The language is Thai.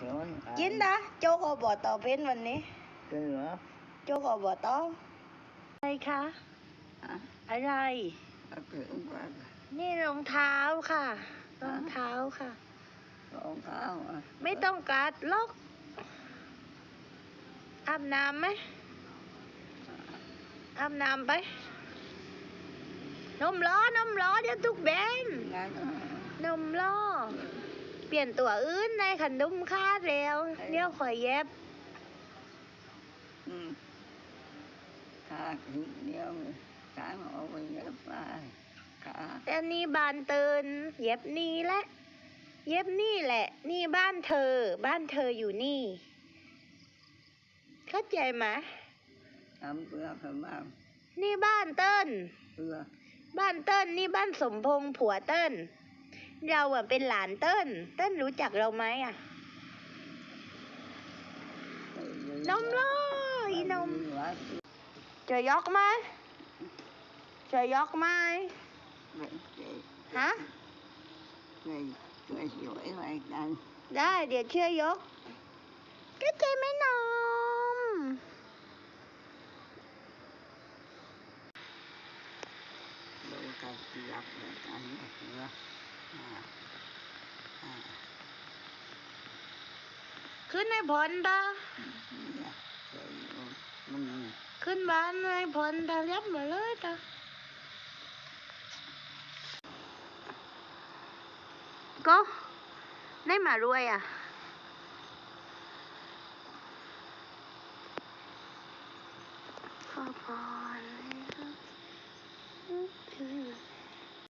xuống กินนะโจ๊กอบตเป็นวันนี้ cái nữa โจ๊กอบตอะไรคะ hả อะไร Ở kiểu quá นี่รองเท้าค่ะ รองเท้าค่ะ con tháo à ไม่ต้องกัดลอกอาบน้ำไหมอาบน้ำไปนมล้อนมล้อเดี๋ยวทุกแบน ngắn นมล้อเปลี่ยนตัวอื่นในขันดุมคาดแล้วเดี๋ยวขอยเย็บ ừ thà thì nhiều sáng họ bây giờ phải cả แต่นี่บ้านเตินเย็บนี่แหละ เย็บนี่แหละ นี่บ้านเธอ บ้านเธออยู่นี่ เข้าใจไหม làm bữa phải làm นี่บ้านเติ้น bữa บ้านเติ้นนี่บ้านสมพงษ์ผัวเติ้น เราอะเป็นหลานเติ้นเติ้นรู้จักเราไหมอะนมเล้ออีนม จะยกไหมจะยกไหมฮะ người người giỏi lại กันได้เดี๋ยวเชื่อยกก็ใจไม่นมดูกันยับเลยกันเนาะอ่าอ่า ขึ้นในผลตาเนี่ยเคยอยู่มันขึ้นบ้านในผลตาเรียบมาเลยตาก็ได้มารวยอะพ่อพ่อ